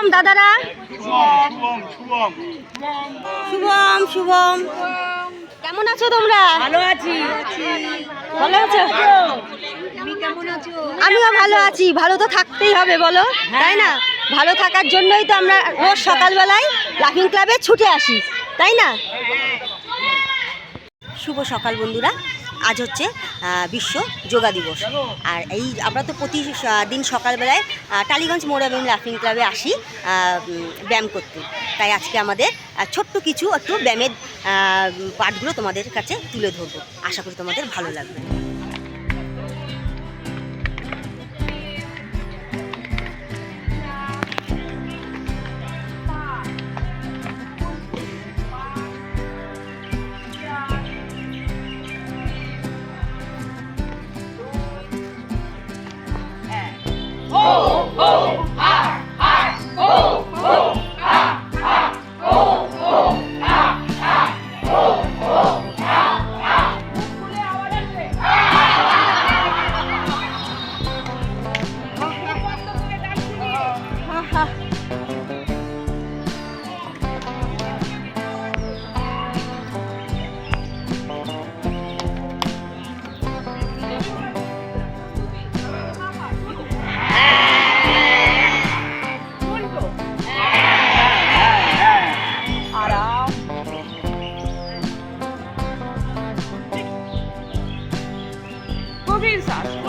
শুভম দাদারা? শুভম শুভম। কেমন আছো তোমরা? ভালো আছি। ভালো আছো? আমিও ভালো আছি। ভালো তো থাকতেই হবে বলো? তাই না? ভালো থাকার জন্যই তো আমরা রোজ সকালবেলায় লাফিং ক্লাবে ছুটে আসি। তাই না? শুভ সকাল বন্ধুরা। আজ হচ্ছে বিশ্ব যোগা দিবস। আর এই আমরা তো প্রতি দিন সকালবেলায় টালিগঞ্জ মোড় এবং লাফিং ক্লাবে আসি ব্যায়াম করতে। তাই আজকে আমাদের ছোট্ট কিছু একটু ব্যায়ামের পাঠগুলো তোমাদের কাছে তুলে ধরবো। আশা করি তোমাদের ভালো লাগবে।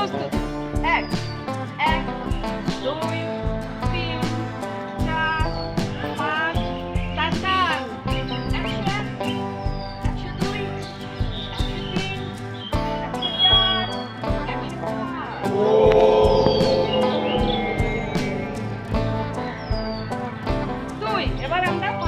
Augusto. É. É. Dois. Cinco. Quatro. Quatro. Tatá. Dois. Agora andamos.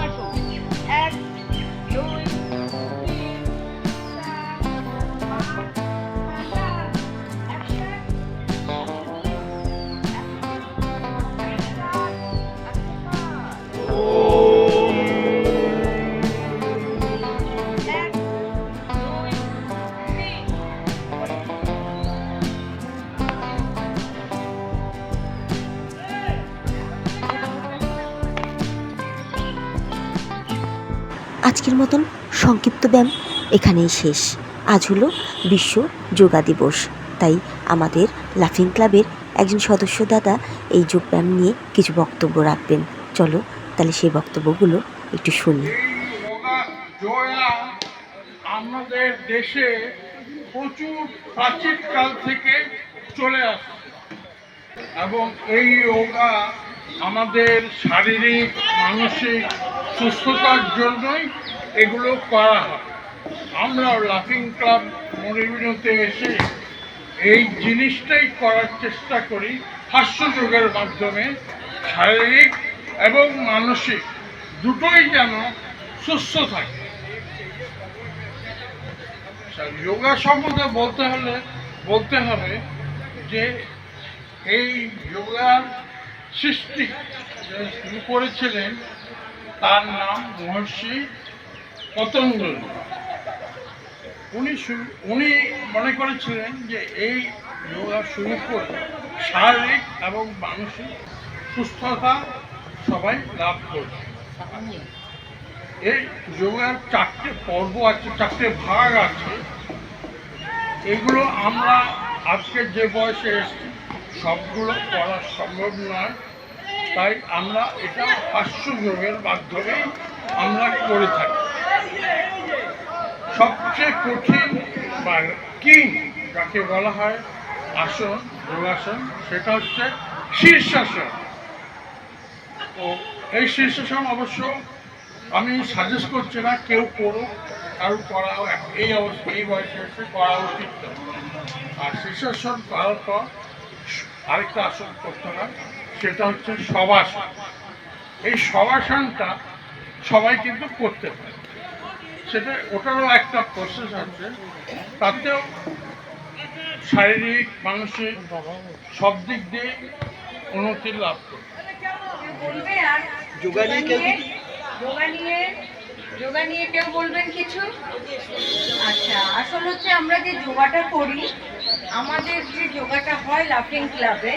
আজকের মতন সংক্ষিপ্ত ব্যায়াম এখানেই শেষ। আজ হলো বিশ্ব যোগা দিবস। তাই আমাদের লাফিং ক্লাবের একজন সদস্য দাদা এই যোগ ব্যায়াম নিয়ে কিছু বক্তব্য রাখবেন। চলো তাহলে সেই বক্তব্যগুলো একটু শুনি। আমাদের দেশে প্রচুর প্রাচীনকাল থেকে চলে আসে এবং এই যোগা আমাদের শারীরিক মানসিক সুস্থতার জন্যই এগুলো করা হয়। আমরা লাফিং ক্লাব মরিবিনোতে এসে এই জিনিসটাই করার চেষ্টা করি হাস্যযোগের মাধ্যমে। শারীরিক এবং মানসিক দুটোই যেন সুস্থ থাকে। আচ্ছা, যোগা সম্বন্ধে বলতে হলে বলতে হবে যে এই যোগার সৃষ্টি শুরু করেছিলেন, তার নাম মহর্ষি পতঞ্জলি উনি উনি মনে করেছিলেন যে এই যোগা শুরু করে শারীরিক এবং মানসিক সুস্থতা সবাই লাভ করবে। এই যোগার চারটে পর্ব আছে, চারটে ভাগ আছে। এগুলো আমরা আজকে যে বয়সে এসেছি সবগুলো করা সম্ভব নয়। তাই আমরা এটা হাস্য যোগের মাধ্যমে আমরা করে থাকি। সবচেয়ে কঠিন বা কিং যাকে বলা হয়, আসন, যোগাসন, সেটা হচ্ছে শীর্ষাসন। তো এই শীর্ষাসন অবশ্য আমি সাজেস্ট করছি না, কেউ করুক, কারও করা এই অবস্থা, এই বয়সে এসে করা উচিত। আর শীর্ষাসন করার পর আরেকটা আসন করতে হয় সেটা হচ্ছে সবাসন এই সবাসনটা সবাই কিন্তু করতে পারে। সেটা ওটারও একটা প্রসেস আছে। তাতেও শারীরিক মানসিক সব দিক দিয়ে উন্নতি লাভ করে। যোগা নিয়ে যোগা নিয়ে কেউ বলবেন কিছু? আচ্ছা আসল হচ্ছে আমরা যে যোগাটা করি, আমাদের যে যোগাটা হয় লাফিং ক্লাবে,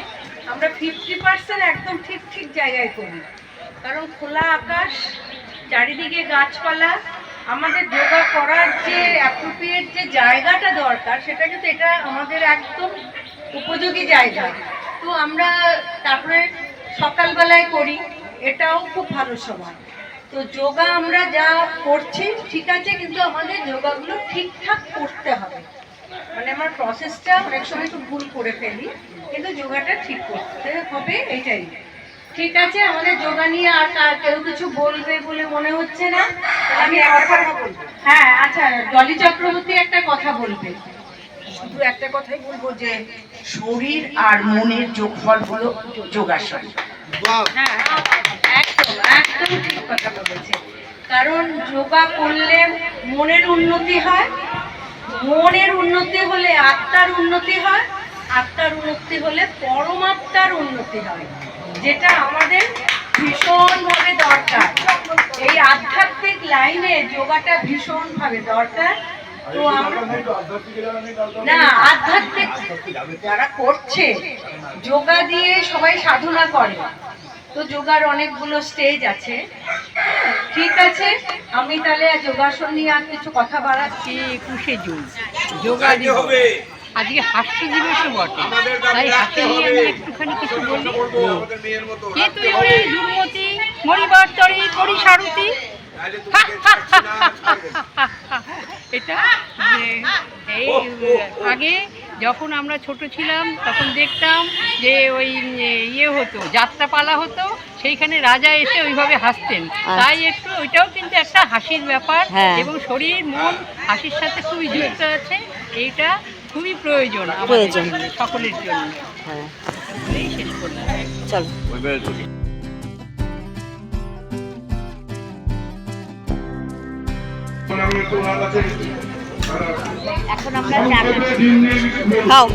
আমরা ফিফটি পার্সেন্ট একদম ঠিক ঠিক জায়গায় করি। কারণ খোলা আকাশ, চারিদিকে গাছপালা, আমাদের যোগা করার যে অ্যাপ্রোপ্রিয়েট যে জায়গাটা দরকার, সেটা কিন্তু এটা আমাদের একদম উপযোগী জায়গা। তো আমরা তারপরে সকালবেলায় করি, এটাও খুব ভালো সময়। তো যোগা আমরা যা করছি ঠিক আছে কিন্তু আমাদের যোগাগুলো ঠিকঠাক করতে হবে। মানে আমার প্রসেসটা অনেক সময় একটু ভুল করে ফেলি কিন্তু যোগাটা ঠিক করতে হবে এটাই। ঠিক আছে আমাদের যোগা নিয়ে আর কেউ কিছু বলবে বলে মনে হচ্ছে না? আমি একটা কথা বলব। হ্যাঁ আচ্ছা ডলি চক্রবর্তী একটা কথা বলবে। শুধু একটা কথাই বলব যে শরীর আর মনের যোগফল হলো যোগাসন হ্যাঁ একদম ঠিক কথা বলেছে। কারণ যোগা করলে মনের উন্নতি হয়, মনের উন্নতি হলে আত্মার উন্নতি হয়, আত্মার উন্নতি হলে পরমাত্মার উন্নতি হয়, যেটা আমাদের ভীষণভাবে দরকার। এই আধ্যাত্মিক লাইনে যোগাটা ভীষণভাবে দরকার। তো না, আধ্যাত্মিক যারা করছে, যোগা দিয়ে সবাই সাধনা করে। তো যোগার অনেকগুলো স্টেজ আছে। ঠিক আছে আমি তাহলে যোগাসন নিয়ে আর কিছু কথা বাড়াচ্ছি। একুশে জুন। যোগা দিবস। আজকে হাস্য দিবসও বটে। তাই হাতে নিয়ে আমি একটুখানি কিছু বলি। কে তুই ওরে যুবতী মরিবার তরি করি সারুতি এটা এই আগে যখন আমরা ছোট ছিলাম তখন দেখতাম যে ওই ইয়ে হতো যাত্রাপালা হতো সেইখানে রাজা এসে ওইভাবে হাসতেন। তাই একটু ওইটাও কিন্তু একটা হাসির ব্যাপার হ্যাঁ। এবং শরীর মন হাসির সাথে খুবই যুক্ত আছে। এইটা খুবই প্রয়োজন আমাদের প্রয়োজন। সকলের জন্য। হ্যাঁ। এই শেষ করলাম। চলো। এখন আমরা চা। খাও